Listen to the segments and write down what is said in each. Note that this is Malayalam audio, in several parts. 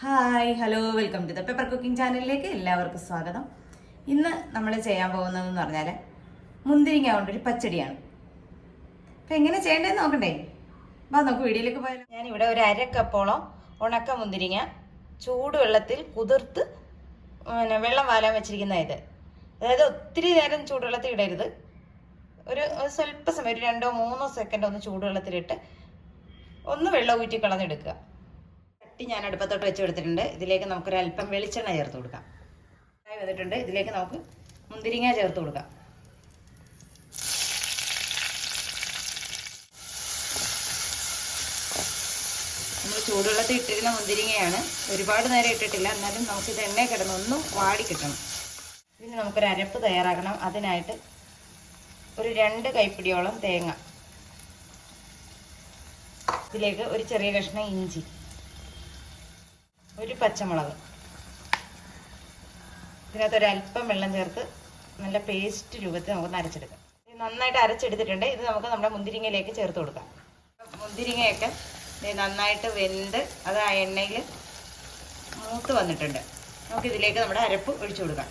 Hi hello welcome to the paper cooking ചാനലിലേക്ക് എല്ലാവർക്കും സ്വാഗതം. ഇന്ന് നമ്മൾ ചെയ്യാൻ പോകുന്നതെന്ന് പറഞ്ഞാൽ മുന്തിരിങ്ങ കൊണ്ടൊരു പച്ചടിയാണ്. അപ്പം എങ്ങനെ ചെയ്യേണ്ടതെന്ന് നോക്കണ്ടേ? വാ നമുക്ക് വീഡിയോയിലേക്ക് പോയാലോ. ഞാനിവിടെ ഒരു അര ഉണക്ക മുന്തിരിങ്ങ ചൂടുവെള്ളത്തിൽ കുതിർത്ത് പിന്നെ വെള്ളം വാലാൻ വെച്ചിരിക്കുന്ന ഇത്. അതായത് ഒത്തിരി നേരം ചൂടുവെള്ളത്തിൽ ഇടരുത്. ഒരു സ്വല്പ സമയം ഒരു രണ്ടോ മൂന്നോ സെക്കൻഡ് ഒന്ന് ചൂടുവെള്ളത്തിലിട്ട് ഒന്ന് വെള്ളം ഊറ്റി കളഞ്ഞെടുക്കുക ചട്ടി ഞാൻ അടുപ്പത്തോട്ട് വെച്ച് കൊടുത്തിട്ടുണ്ട്. ഇതിലേക്ക് നമുക്കൊരു അല്പം വെളിച്ചെണ്ണ ചേർത്ത് കൊടുക്കാം. ആയി വന്നിട്ടുണ്ട്. ഇതിലേക്ക് നമുക്ക് മുന്തിരിങ്ങ ചേർത്ത് കൊടുക്കാം. നമ്മൾ ചൂടുവെള്ളത്തിൽ ഇട്ടിരുന്ന മുന്തിരിങ്ങയാണ്. ഒരുപാട് നേരം ഇട്ടിട്ടില്ല. എന്നാലും ഇത് എണ്ണ കിടന്ന് ഒന്നും വാടി കിട്ടണം. ഇതിന് നമുക്കൊരു അരപ്പ് തയ്യാറാക്കണം. അതിനായിട്ട് ഒരു രണ്ട് കൈപ്പിടിയോളം തേങ്ങ. ഇതിലേക്ക് ഒരു ചെറിയ കഷ്ണം ഇഞ്ചി. ഒരു പച്ചമുളക്. ഇതിനകത്ത് ഒരു അല്പം വെള്ളം ചേർത്ത് നല്ല പേസ്റ്റ് രൂപത്തിൽ നമുക്ക് അരച്ചെടുക്കാം. ഇത് നന്നായിട്ട് അരച്ചെടുത്തിട്ടുണ്ട്. ഇത് നമുക്ക് നമ്മുടെ മുന്തിരിങ്ങയിലേക്ക് ചേർത്ത് കൊടുക്കാം. മുന്തിരിങ്ങയൊക്കെ നന്നായിട്ട് വെന്ത് അത് ആ എണ്ണയിൽ മൂത്ത് വന്നിട്ടുണ്ട്. നമുക്കിതിലേക്ക് നമ്മുടെ അരപ്പ് ഒഴിച്ചു കൊടുക്കാം.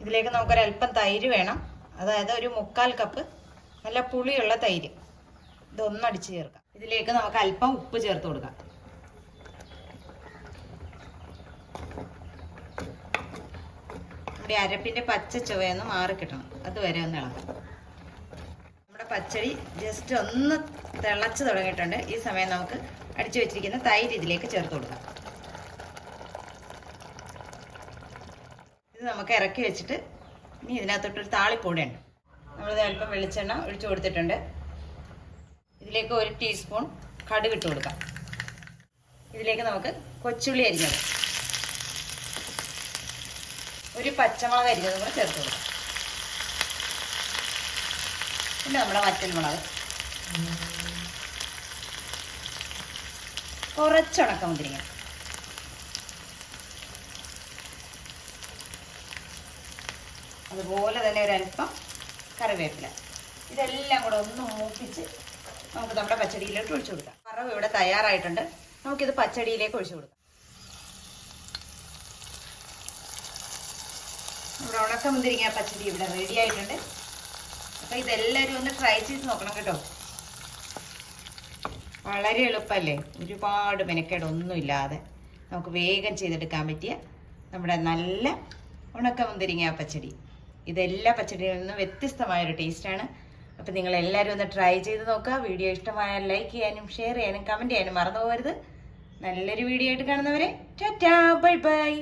ഇതിലേക്ക് നമുക്കൊരു അല്പം തൈര് വേണം. അതായത് ഒരു മുക്കാൽ കപ്പ് നല്ല പുളിയുള്ള തൈര്. ഇതൊന്നടിച്ച് ചേർക്കാം. ഇതിലേക്ക് നമുക്ക് അല്പം ഉപ്പ് ചേർത്ത് കൊടുക്കാം. അരപ്പിന്റെ പച്ച ചുവയൊന്ന് മാറിക്കിട്ടണം അതുവരെ ഒന്ന് ഇളക്കാം. നമ്മുടെ പച്ചടി ജസ്റ്റ് ഒന്ന് തിളച്ച് തുടങ്ങിയിട്ടുണ്ട്. ഈ സമയം നമുക്ക് അടിച്ചു വെച്ചിരിക്കുന്ന തൈര് ഇതിലേക്ക് ചേർത്ത് കൊടുക്കാം. ഇത് നമുക്ക് ഇറക്കി വെച്ചിട്ട് ഇനി ഇതിനകത്തോട്ടൊരു താളിപ്പൊടി ഉണ്ട് നമ്മളിത് അല്പം വെളിച്ചെണ്ണ ഒഴിച്ചു കൊടുത്തിട്ടുണ്ട്. ഇതിലേക്ക് ഒരു ടീസ്പൂൺ കടുക് ഇട്ട് കൊടുക്കാം. ഇതിലേക്ക് നമുക്ക് കൊച്ചുള്ളി അരിഞ്ഞത്. ഒരു പച്ചമുളക് അരിഞ്ഞത് കൂടെ ചേർത്ത് കൊടുക്കാം. പിന്നെ നമ്മുടെ വറ്റൽ മുളക്. കുറച്ച് ഉണക്കമുന്തിരിങ്ങ അതുപോലെ തന്നെ ഒരല്പം കറിവേപ്പില. ഇതെല്ലാം കൂടെ ഒന്ന് മൂപ്പിച്ച് നമുക്ക് നമ്മുടെ പച്ചടിയിലോട്ട് ഒഴിച്ചു കൊടുക്കാം. വറവ് ഇവിടെ തയ്യാറായിട്ടുണ്ട്. നമുക്കിത് പച്ചടിയിലേക്ക് ഒഴിച്ചു കൊടുക്കാം. നമ്മുടെ ഉണക്ക മുന്തിരിങ്ങ പച്ചടി ഇവിടെ റെഡി ആയിട്ടുണ്ട്. അപ്പോൾ ഇതെല്ലാവരും ഒന്ന് ട്രൈ ചെയ്ത് നോക്കണം കേട്ടോ. വളരെ എളുപ്പമല്ലേ ഒരുപാട് മെനക്കേടൊന്നുമില്ലാതെ നമുക്ക് വേഗം ചെയ്തെടുക്കാൻ പറ്റിയ നമ്മുടെ നല്ല ഉണക്കമുന്തിരിങ്ങ പച്ചടി. ഇതെല്ലാ പച്ചടിയിൽ നിന്നും വ്യത്യസ്തമായൊരു ടേസ്റ്റാണ് അപ്പം നിങ്ങൾ എല്ലാവരും ഒന്ന് ട്രൈ ചെയ്ത് നോക്കുക. വീഡിയോ ഇഷ്ടമായാൽ ലൈക്ക് ചെയ്യാനും ഷെയർ ചെയ്യാനും കമന്റ് ചെയ്യാനും മറന്നു പോകരുത്. നല്ലൊരു വീഡിയോ ആയിട്ട് കാണുന്നവരെ ടാറ്റാ ബൈ ബൈ